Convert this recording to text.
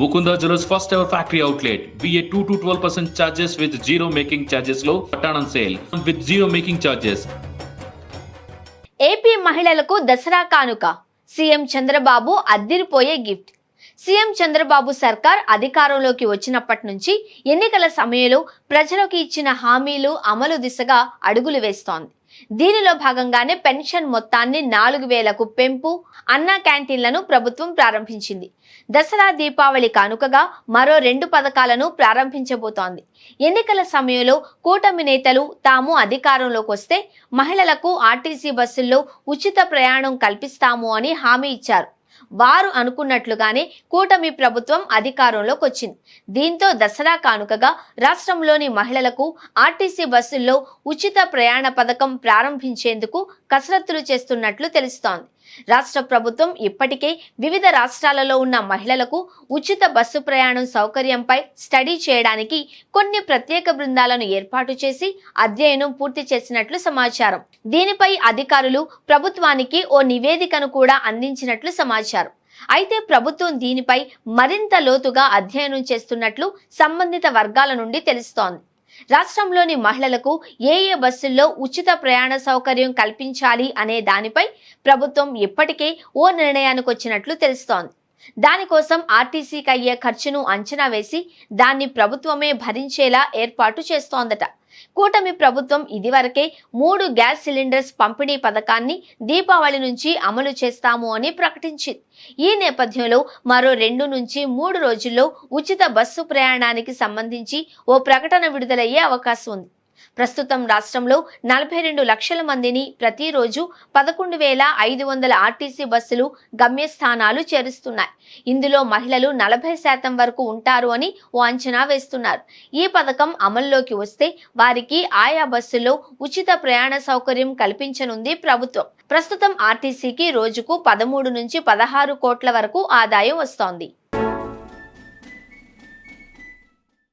Mukunda jewels first ever factory outlet. VA two to twelve percent charges with zero making ఛార్జెస్లో పట్టణం sale with zero making charges AP మహిళలకు దసరా కానుక. CM Chandrababu అద్దిరిపోయే gift. CM Chandrababu సర్కార్ అధికారంలోకి వచ్చినప్పటి నుంచి ఎన్నికల సమయంలో ప్రజలకు ఇచ్చిన హామీలు అమలు దిశగా అడుగులు వేస్తోంది. దీనిలో భాగంగానే పెన్షన్ మొత్తాన్ని నాలుగు వేలకు పెంపు అన్నా క్యాంటీన్లను ప్రభుత్వం ప్రారంభించింది. దసరా దీపావళి కానుకగా మరో రెండు పథకాలను ప్రారంభించబోతోంది. ఎన్నికల సమయంలో కూటమి నేతలు తాము అధికారంలోకి వస్తే మహిళలకు ఆర్టీసీ బస్సుల్లో ఉచిత ప్రయాణం కల్పిస్తాము అని హామీ ఇచ్చారు. వారు అనుకున్నట్లుగానే కూటమి ప్రభుత్వం అధికారంలోకి వచ్చింది. దీంతో దసరా కానుకగా రాష్ట్రంలోని మహిళలకు ఆర్టీసీ బస్సుల్లో ఉచిత ప్రయాణ పథకం ప్రారంభించేందుకు కసరత్తులు చేస్తున్నట్లు తెలుస్తోంది. రాష్ట్ర ప్రభుత్వం ఇప్పటికే వివిధ రాష్ట్రాలలో ఉన్న మహిళలకు ఉచిత బస్సు ప్రయాణం సౌకర్యంపై స్టడీ చేయడానికి కొన్ని ప్రత్యేక బృందాలను ఏర్పాటు చేసి అధ్యయనం పూర్తి చేసినట్లు సమాచారం. దీనిపై అధికారులు ప్రభుత్వానికి ఓ నివేదికను కూడా అందించినట్లు సమాచారం. అయితే ప్రభుత్వం దీనిపై మరింత లోతుగా అధ్యయనం చేస్తున్నట్లు సంబంధిత వర్గాల నుండి తెలుస్తోంది. రాష్ట్రంలోని మహిళలకు ఏ ఏ బస్సుల్లో ఉచిత ప్రయాణ సౌకర్యం కల్పించాలి అనే దానిపై ప్రభుత్వం ఇప్పటికే ఓ నిర్ణయానికి వచ్చినట్లు తెలుస్తోంది. దానికోసం ఆర్టీసీకి అయ్యే ఖర్చును అంచనా వేసి దాన్ని ప్రభుత్వమే భరించేలా ఏర్పాటు చేస్తోందట. కూటమి ప్రభుత్వం ఇదివరకే మూడు గ్యాస్ సిలిండర్స్ పంపిణీ పథకాన్ని దీపావళి నుంచి అమలు చేస్తాము అని ప్రకటించింది. ఈ నేపథ్యంలో మరో రెండు నుంచి మూడు రోజుల్లో ఉచిత బస్సు ప్రయాణానికి సంబంధించి ఓ ప్రకటన విడుదలయ్యే అవకాశం ఉంది. ప్రస్తుతం రాష్ట్రంలో నలభై రెండు లక్షల మందిని ప్రతిరోజు పదకొండు వేల ఐదు వందల ఆర్టీసీ బస్సులు గమ్యస్థానాలు చేరుస్తున్నాయి. ఇందులో మహిళలు నలభై శాతం వరకు ఉంటారు అని ఓ అంచనా వేస్తున్నారు. ఈ పథకం అమల్లోకి వస్తే వారికి ఆయా బస్సుల్లో ఉచిత ప్రయాణ సౌకర్యం కల్పించనుంది ప్రభుత్వం. ప్రస్తుతం ఆర్టీసీకి రోజుకు పదమూడు నుంచి పదహారు కోట్ల వరకు ఆదాయం వస్తోంది.